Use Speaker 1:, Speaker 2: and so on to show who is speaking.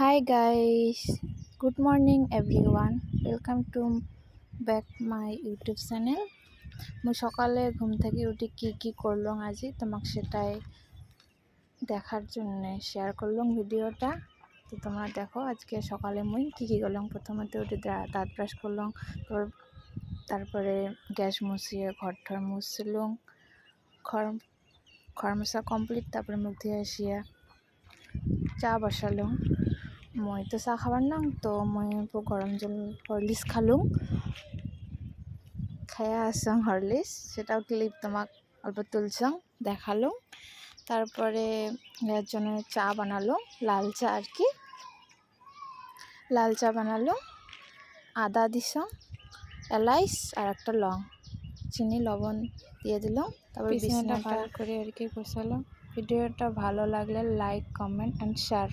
Speaker 1: Hi guys good morning everyone welcome to back my YouTube channel ମୁଁ সকালে ঘুম থেকে উঠে কি কি করলাম আজি, তোমাকে সেটাই দেখার জন্য শেয়ার করলাম ভিডিওটা। তো তোমরা দেখো, আজকে সকালে মুই কি কি করলাম? প্রথমত উঠে দাঁত ব্রাশ করলাম, তারপর গ্যাস মুছিয়ে ঘর ঠর মুছলাম, ঘর মোছা কমপ্লিট তারপরে মুখ দিয়ে আসিয়া চা বসালাম। মই তো চাহ খাবার নাম তো মই গরম জল হরলিক্স খালুম খাইয়া আসলাম হরলিক্স সেটাও ক্লিপ তোমাক অল্প তুলছাম দেখালুম তারপরে এর জন্য চা বানালো লাল চা আর কি। লাল চা বানালো আদা দিছাম এলাইচ আর একটা লং। চিনি লবণ দিয়ে দিলাম তারপর বিছানাটা
Speaker 2: ভালো
Speaker 1: করে আর কি গোছালাম ভিডিওটা ভালো লাগলে লাইক কমেন্ট অ্যান্ড শেয়ার